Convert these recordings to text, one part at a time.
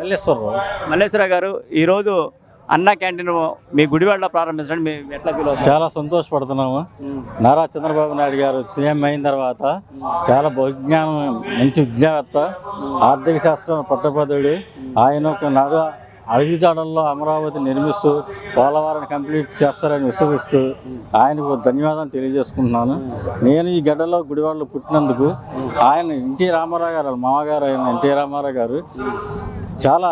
మల్లేశ్వరరావు మల్లేశ్వరరావు గారు ఈరోజు అన్న క్యాంటీన్ మీ గుడివాడలో ప్రారంభించడానికి మేము ఎట్లా ఫీల్ అవుతాం చాలా సంతోషపడుతున్నాము. నారా చంద్రబాబు నాయుడు గారు సీఎం అయిన తర్వాత చాలా బహుజ్ఞానం మంచి విజ్ఞావేత్త ఆర్థిక శాస్త్రం పట్టభద్రుడు. ఆయన ఒక నడు అడుగుజాడల్లో అమరావతి నిర్మిస్తూ పోలవరం కంప్లీట్ చేస్తారని విశ్వసిస్తూ ఆయనకు ధన్యవాదాలు తెలియజేసుకుంటున్నాను. నేను ఈ గడ్డలో గుడివాడలో పుట్టినందుకు ఆయన ఎన్టీ రామారావు గారు మామగారు ఆయన ఎన్టీ రామారావు గారు చాలా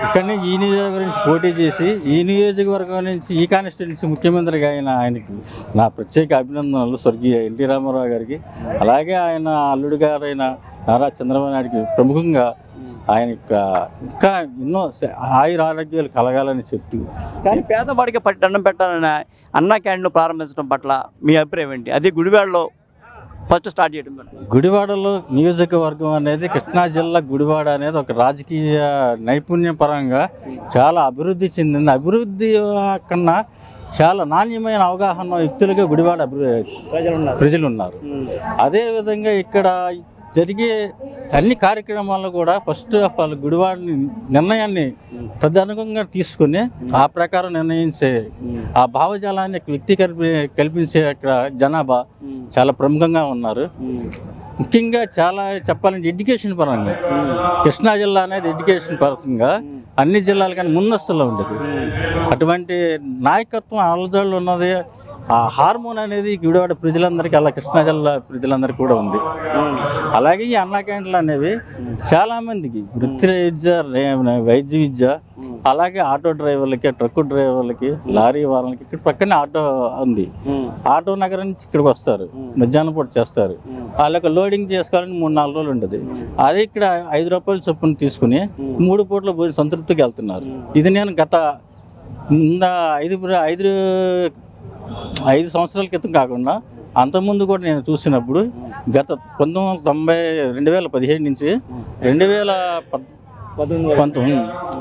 ఇక్కడి నుంచి ఈ నియోజకవర్గం నుంచి పోటీ చేసి ఈ నియోజకవర్గం నుంచి ఈ కాన్స్టిట్యున్సీ ముఖ్యమంత్రిగా ఆయన ఆయనకి నా ప్రత్యేక అభినందనలు స్వర్గీయ ఎన్టీ రామారావు గారికి. అలాగే ఆయన అల్లుడు గారైన నారా చంద్రబాబు నాయుడికి ప్రముఖంగా ఆయన యొక్క ఇంకా ఎన్నో ఆయుర ఆరోగ్యాలు కలగాలని చెప్తూ కానీ పేదవాడికి దండం పెట్టాలని అన్నా క్యాంటీన్ ప్రారంభించడం పట్ల మీ అభిప్రాయం ఏంటి? అది గుడివాడలో ఫస్ట్ స్టార్ట్ చేయడం. గుడివాడలో నియోజకవర్గం అనేది కృష్ణా జిల్లా గుడివాడ అనేది ఒక రాజకీయ నైపుణ్య పరంగా చాలా అభివృద్ధి చెందింది. అభివృద్ధి కన్నా చాలా నాణ్యమైన అవగాహన వ్యక్తులుగా గుడివాడ అభివృద్ధి ప్రజలు ఉన్నారు ప్రజలు ఉన్నారు అదేవిధంగా ఇక్కడ జరిగే అన్ని కార్యక్రమాల్లో కూడా ఫస్ట్ ఆఫ్ ఆల్ గుడివాడిని నిర్ణయాన్ని తదనుగుణంగా తీసుకుని ఆ ప్రకారం నిర్ణయించే ఆ భావజాలాన్ని వ్యక్తి కల్పించే అక్కడ జనాభా చాలా ప్రముఖంగా ఉన్నారు. ముఖ్యంగా చాలా చెప్పాలంటే ఎడ్యుకేషన్ పరంగా కృష్ణా జిల్లా అనేది ఎడ్యుకేషన్ పరంగా అన్ని జిల్లాల కానీ ముందస్తులో ఉండేది. అటువంటి నాయకత్వం అలజడులు ఉన్నది. ఆ హార్మోన్ అనేది గుడివాడ ప్రజలందరికీ అలా కృష్ణా జిల్లా ప్రజలందరికీ కూడా ఉంది. అలాగే ఈ అన్న క్యాంటీన్లు అనేవి చాలామందికి వృత్తి విద్య వైద్య విద్య అలాగే ఆటో డ్రైవర్లకి ట్రక్ డ్రైవర్లకి లారీ వాళ్ళకి ఇక్కడ పక్కనే ఆటో ఉంది. ఆటో నగరం నుంచి ఇక్కడికి వస్తారు. మధ్యాహ్నం పూట చేస్తారు. వాళ్ళకి లోడింగ్ చేసుకోవాలని మూడు నాలుగు రోజులు ఉంటుంది అదే ఇక్కడ ఐదు రూపాయలు చొప్పున తీసుకుని మూడు పూట్ల భోజనం సంతృప్తికి వెళ్తున్నారు. ఇది నేను గత ఐదు ప్ర- ఐదు ఐదు సంవత్సరాల క్రితం కాకుండా అంతకుముందు కూడా నేను చూసినప్పుడు గత పంతొమ్మిది వందల తొంభై రెండు వేల పదిహేడు నుంచి రెండు వేల పంతొమ్మిది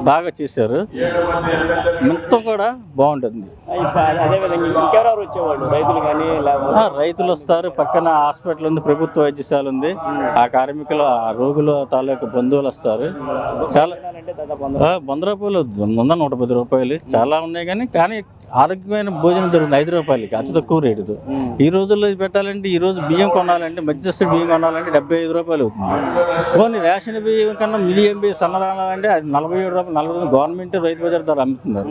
బాగా చేశారు. మొత్తం కూడా బాగుంటుంది. రైతులు కానీ రైతులు వస్తారు. పక్కన హాస్పిటల్ ఉంది ప్రభుత్వ వైద్యశాల ఉంది. ఆ కార్మికులు ఆ రోగుల తాలూకు బంధువులు వస్తారు. చాలా వంద రూపాయలు. వంద నూట పది రూపాయలు. చాలా ఉన్నాయి కానీ కానీ ఆరోగ్యమైన భోజనం దొరుకుతుంది ఐదు రూపాయలకి అతి తక్కువ రేటుతో ఈ రోజుల్లో పెట్టాలంటే ఈ రోజు బియ్యం కొనాలంటే మధ్యస్థ బియ్యం కొనాలంటే డెబ్బై ఐదు రూపాయలు అవుతుంది. పోనీ రేషన్ బియ్యం కన్నా మిలియం బియ్యం సన్నరాలంటే అది నలభై ఏడు రూపాయలు నలభై గవర్నమెంట్ రైతు బజార్ ద్వారా అమ్ముతున్నారు.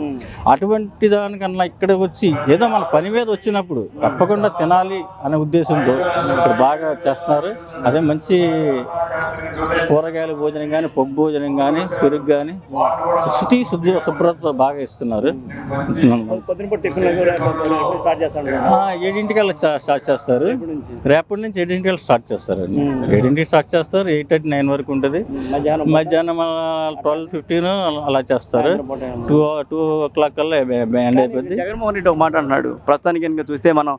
అటువంటి దానికన్నా ఇక్కడ వచ్చి ఏదో మన పని మీద వచ్చినప్పుడు తప్పకుండా తినాలి అనే ఉద్దేశంతో ఇక్కడ బాగా చేస్తున్నారు. అదే మంచి కూరగాయల భోజనం కానీ పప్పు భోజనం కానీ పెరుగు కానీ శుచి శుద్ధి శుభ్రతతో బాగా ఇస్తున్నారు. ఏడింటికల్లా స్టా- స్టార్ట్ చేస్తారు. రేపటి నుంచి ఏడింటికల్లా స్టార్ట్ చేస్తారండి ఏడింటికి స్టార్ట్ చేస్తారు ఎయిట్ థర్టీ నైన్ వరకు ఉంటుంది. మధ్యాహ్నం ట్వెల్వ్ ఫిఫ్టీన్ అలా చేస్తారు. టూ టూ ఓ క్లాక్ కల్లా ఎండ్ అయిపోద్ది. జగన్మోహన్ రెడ్డి ఒక మాట అంటున్నాడు ప్రస్తుతానికి కనుక చూస్తే మనం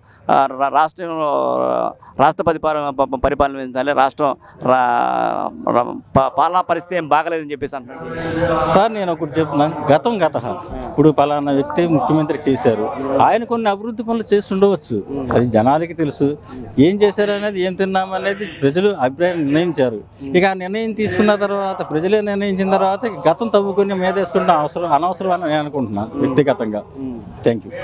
రాష్ట్రంలో రాష్ట్రపతి రాష్ట్రం రా- రా- ప- పాలనా పరిస్థితి ఏం బాగలేదని చెప్పేసి అంటున్నాడు. సార్ నేను ఒకటి చెప్తున్నాను గతం గత. ఇప్పుడు పలానా వ్యక్తి ముఖ్యమంత్రి చేశారు. ఆయన కొన్ని అభివృద్ధి పనులు చేసి ఉండవచ్చు. అది జనాలకి తెలుసు. ఏం చేశారు అనేది ఏం తిన్నాము అనేది ప్రజలు అభిప్రాయం నిర్ణయించారు. ఇక ఆ నిర్ణయం తీసుకున్న తర్వాత ప్రజలే నిర్ణయించిన తర్వాత గతం తవ్వుకొని మీద వేసుకుంటే అవసరం అనవసరం అని నేను అనుకుంటున్నాను వ్యక్తిగతంగా. Thank you